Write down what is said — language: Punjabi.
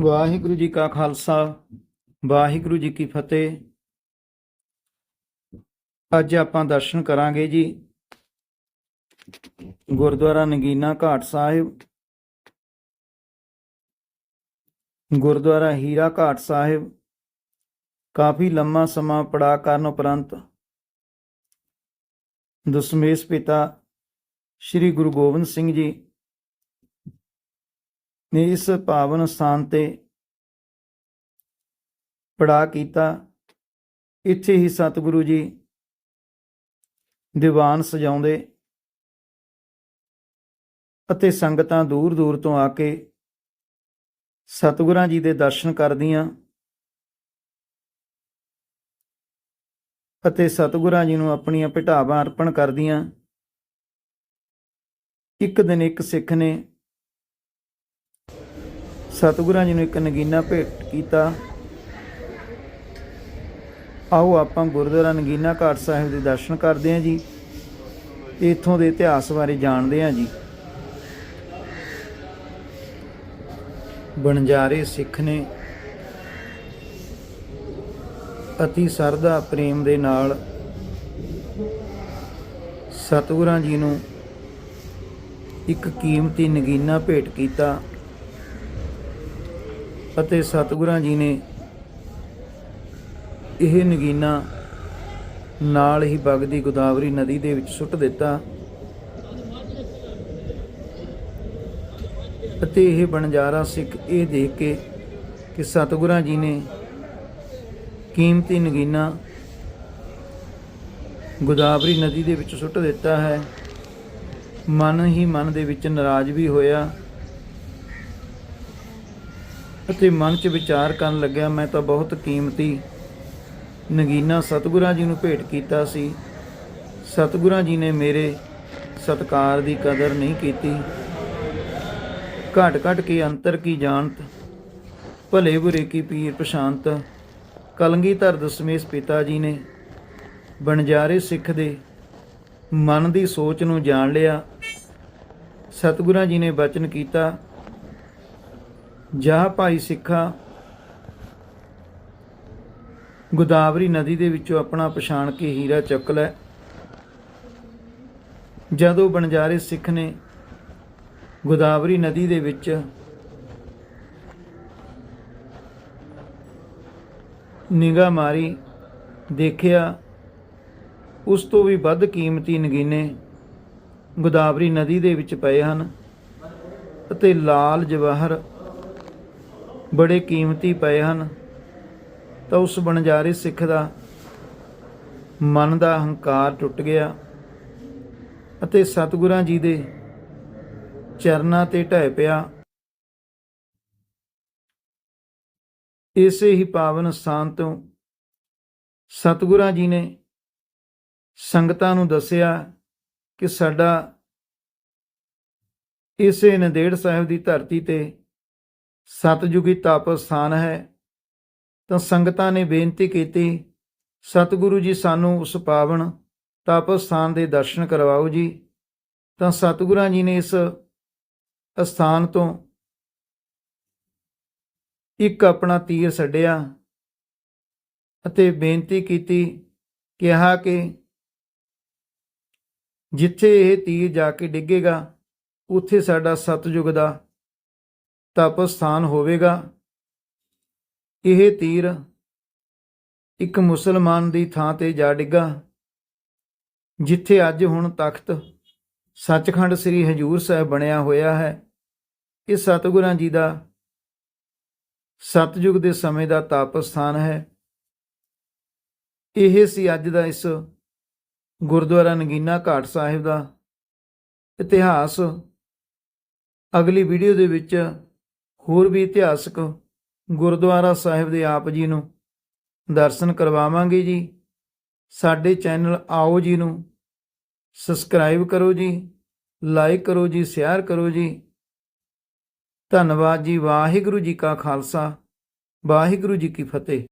ਵਾਹਿਗੁਰੂ ਜੀ ਕਾ ਖਾਲਸਾ, ਵਾਹਿਗੁਰੂ ਜੀ ਕੀ ਫਤਿਹ। ਅੱਜ ਆਪਾਂ ਦਰਸ਼ਨ ਕਰਾਂਗੇ ਜੀ ਗੁਰਦੁਆਰਾ ਨਗੀਨਾ ਘਾਟ ਸਾਹਿਬ। ਗੁਰਦੁਆਰਾ ਹੀਰਾ ਘਾਟ ਸਾਹਿਬ। ਕਾਫੀ ਲੰਮਾ ਸਮਾਂ ਪੜਾ ਕਰਨ ਉਪਰੰਤ ਦਸਮੇਸ਼ ਪਿਤਾ ਸ੍ਰੀ ਗੁਰੂ ਗੋਬਿੰਦ ਸਿੰਘ ਜੀ ਨੇ ਇਸ ਪਾਵਨ ਸਥਾਨ ਤੇ ਪੜਾ ਕੀਤਾ। ਇੱਥੇ ਹੀ ਸਤਿਗੁਰੂ ਜੀ ਦੀਵਾਨ ਸਜਾਉਂਦੇ ਅਤੇ ਸੰਗਤਾਂ ਦੂਰ ਦੂਰ ਤੋਂ ਆ ਕੇ ਸਤਿਗੁਰਾਂ ਜੀ ਦੇ ਦਰਸ਼ਨ ਕਰਦੀਆਂ ਅਤੇ ਸਤਿਗੁਰਾਂ ਜੀ ਨੂੰ ਆਪਣੀਆਂ ਭਟਾਵਾਂ ਅਰਪਣ ਕਰਦੀਆਂ। ਇੱਕ ਦਿਨ ਇੱਕ ਸਿੱਖ ਨੇ ਸਤਿਗੁਰਾਂ ਜੀ ਨੂੰ ਇੱਕ ਨਗੀਨਾ ਭੇਟ ਕੀਤਾ। ਆਓ ਆਪਾਂ ਗੁਰਦੁਆਰਾ ਨਗੀਨਾ ਘਾਟ ਸਾਹਿਬ ਦੇ ਦਰਸ਼ਨ ਕਰਦੇ ਹਾਂ ਜੀ। ਤੇ ਇੱਥੋਂ ਦੇ ਇਤਿਹਾਸ ਬਾਰੇ ਜਾਣਦੇ ਹਾਂ ਜੀ। ਬਣਜਾਰੇ ਸਿੱਖ ਨੇ ਅਤੀ ਸਰਦਾ ਪ੍ਰੇਮ ਦੇ ਨਾਲ ਸਤਿਗੁਰਾਂ ਜੀ ਨੂੰ ਇੱਕ ਕੀਮਤੀ ਨਗੀਨਾ ਭੇਟ ਕੀਤਾ। ਅਤੇ ਸਤਿਗੁਰਾਂ ਜੀ ਨੇ ਇਹ ਨਗੀਨਾ ਨਾਲ ਹੀ ਵਗਦੀ ਗੋਦਾਵਰੀ ਨਦੀ ਦੇ ਵਿੱਚ ਸੁੱਟ ਦਿੱਤਾ ਅਤੇ ਇਹ ਬਣਜਾਰਾ ਸਿੱਖ ਇਹ ਦੇਖ ਕੇ ਕਿ ਸਤਿਗੁਰਾਂ ਜੀ ਨੇ ਕੀਮਤੀ ਨਗੀਨਾ ਗੋਦਾਵਰੀ ਨਦੀ ਦੇ ਵਿੱਚ ਸੁੱਟ ਦਿੱਤਾ ਹੈ। ਮਨ ਹੀ ਮਨ ਦੇ ਵਿੱਚ ਨਾਰਾਜ਼ ਵੀ ਹੋਇਆ। ਅਤੇ ਮਨ 'ਚ ਵਿਚਾਰ ਕਰਨ ਲੱਗਿਆ, ਮੈਂ ਤਾਂ ਬਹੁਤ ਕੀਮਤੀ ਨਗੀਨਾ ਸਤਿਗੁਰਾਂ ਜੀ ਨੂੰ ਭੇਟ ਕੀਤਾ ਸੀ। ਸਤਿਗੁਰਾਂ ਜੀ ਨੇ ਮੇਰੇ ਸਤਕਾਰ ਦੀ ਕਦਰ ਨਹੀਂ ਕੀਤੀ। ਘਟ ਘਟ ਕੇ ਅੰਤਰ ਕੀ ਜਾਣਤ, ਭਲੇ ਬੁਰੇ ਕੀ ਪੀਰ ਪਛਾਨਤ ਕਲੰਗੀਧਰ ਦਸਮੇਸ਼ ਪਿਤਾ ਜੀ ਨੇ ਬਣਜਾਰੇ ਸਿੱਖ ਦੇ ਮਨ ਦੀ ਸੋਚ ਨੂੰ ਜਾਣ ਲਿਆ। ਸਤਿਗੁਰਾਂ ਜੀ ਨੇ ਬਚਨ ਕੀਤਾ। ਜਾਂ ਭਾਈ ਸਿੱਖਾ, ਗੋਦਾਵਰੀ ਨਦੀ ਦੇ ਵਿੱਚੋਂ ਆਪਣਾ ਪਛਾਣ ਕੇ ਹੀਰਾ ਚੁੱਕ ਲੈ। ਜਦੋਂ ਬਣਜਾਰੇ ਸਿੱਖ ਨੇ ਗੋਦਾਵਰੀ ਨਦੀ ਦੇ ਵਿੱਚ ਨਿਗਾਹ ਮਾਰੀ, ਦੇਖਿਆ ਉਸ ਤੋਂ ਵੀ ਵੱਧ ਕੀਮਤੀ ਨਗੀਨੇ ਗੋਦਾਵਰੀ ਨਦੀ ਦੇ ਵਿੱਚ ਪਏ ਹਨ ਅਤੇ ਲਾਲ ਜਵਾਹਰ ਬੜੇ ਕੀਮਤੀ ਪਏ ਹਨ। ਤਾਂ ਉਸ ਬਣਜਾਰੇ ਸਿੱਖ ਦਾ ਮਨ ਦਾ ਹੰਕਾਰ ਟੁੱਟ ਗਿਆ ਅਤੇ ਸਤਿਗੁਰਾਂ ਜੀ ਦੇ ਚਰਨਾਂ ਤੇ ਢਹਿ ਪਿਆ। ਇਸੇ ਹੀ ਪਾਵਨ ਸਥਾਨ ਤੋਂ ਸਤਿਗੁਰਾਂ ਜੀ ਨੇ ਸੰਗਤਾਂ ਨੂੰ ਦੱਸਿਆ ਕਿ ਸਾਡਾ ਇਸੇ ਨੰਦੇੜ ਸਾਹਿਬ ਦੀ ਧਰਤੀ ਤੇ ਸਤਜੁਗੀ ਤਪ ਸਥਾਨ ਹੈ, ਤਾਂ ਸੰਗਤਾਂ ਨੇ ਬੇਨਤੀ ਕੀਤੀ, ਸਤਿਗੁਰੂ ਜੀ ਸਾਨੂੰ ਉਸ ਪਾਵਨ ਤਪ ਸਥਾਨ ਦੇ ਦਰਸ਼ਨ ਕਰਵਾਓ ਜੀ। ਤਾਂ ਸਤਿਗੁਰਾਂ ਜੀ ਨੇ ਇਸ ਅਸਥਾਨ ਤੋਂ ਇੱਕ ਆਪਣਾ ਤੀਰ ਛੱਡਿਆ ਅਤੇ ਬੇਨਤੀ ਕੀਤੀ, ਕਿਹਾ ਕਿ ਜਿੱਥੇ ਇਹ ਤੀਰ ਜਾ ਕੇ ਡਿੱਗੇਗਾ, ਉੱਥੇ ਸਾਡਾ ਸਤਜੁਗ ਦਾ ਤਪ ਸਥਾਨ ਹੋਵੇਗਾ। ਇਹ ਤੀਰ ਇੱਕ ਮੁਸਲਮਾਨ ਦੀ ਥਾਂ ਤੇ ਜਾ ਡਿੱਗਾ, ਜਿੱਥੇ ਅੱਜ ਹੁਣ ਤਖਤ ਸੱਚਖੰਡ ਸ੍ਰੀ ਹਜੂਰ ਸਾਹਿਬ ਬਣਿਆ ਹੋਇਆ ਹੈ। ਇਹ ਸਤਿਗੁਰਾਂ ਜੀ ਦਾ ਸਤਜੁਗ ਦੇ ਸਮੇਂ ਦਾ ਤਪ ਸਥਾਨ ਹੈ। ਇਹ ਸੀ ਅੱਜ ਦਾ ਇਸ ਗੁਰਦੁਆਰਾ ਨਗੀਨਾ ਘਾਟ ਸਾਹਿਬ ਦਾ ਇਤਿਹਾਸ। ਅਗਲੀ ਵੀਡੀਓ ਦੇ ਵਿੱਚ ਹੋਰ ਵੀ ਇਤਿਹਾਸਕ ਗੁਰਦੁਆਰਾ ਸਾਹਿਬ ਦੇ ਆਪ ਜੀ ਨੂੰ ਦਰਸ਼ਨ ਕਰਵਾਵਾਂਗੇ ਜੀ। ਸਾਡੇ ਚੈਨਲ ਆਓ ਜੀ ਨੂੰ ਸਬਸਕ੍ਰਾਈਬ ਕਰੋ ਜੀ, ਲਾਈਕ ਕਰੋ ਜੀ, ਸ਼ੇਅਰ ਕਰੋ ਜੀ। ਧੰਨਵਾਦ ਜੀ, ਵਾਹਿਗੁਰੂ ਜੀ ਕਾ ਖਾਲਸਾ, ਵਾਹਿਗੁਰੂ ਜੀ ਕੀ ਫਤਿਹ।